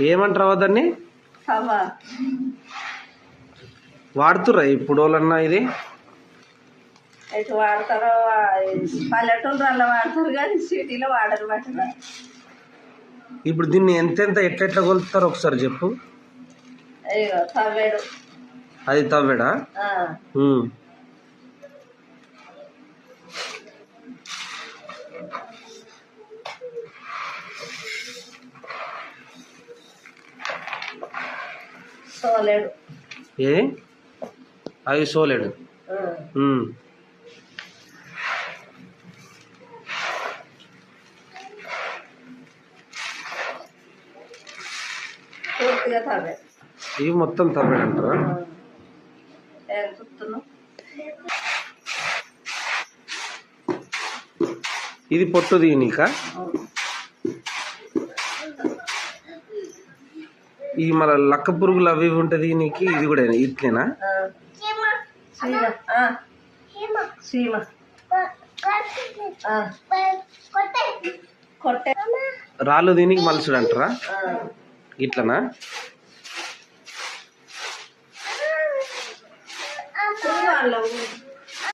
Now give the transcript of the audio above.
ఏమంటారు దాన్ని? వాడుతుర్రా ఇప్పుడు వాళ్ళన్నా ఇది? ఎటు వాడతారో పల్లెటూరులో వాడతారు కానీ సిటీలో వాడరు ఇప్పుడు దీన్ని ఎంతెంత ఎట్లెట్లా కొలుస్తారు ఒకసారి చెప్పు. అయ్యో తవ్వేడు. అది తవ్వేడా? సోలేడు. ఏ అవి సోలేడు. ఇవి మొత్తం తవ్వేడు అంటారా ఏం చూస్తున్నావు? ఇది పొట్టు దీనిక? ఈ మన లక్క పురుగులు అవి ఉంటుంది దీనికి ఇది కూడా ఇట్లేనా? రాళ్ళు దీనికి మలుసుడు అంటారా? ఇట్లనా? వాళ్ళు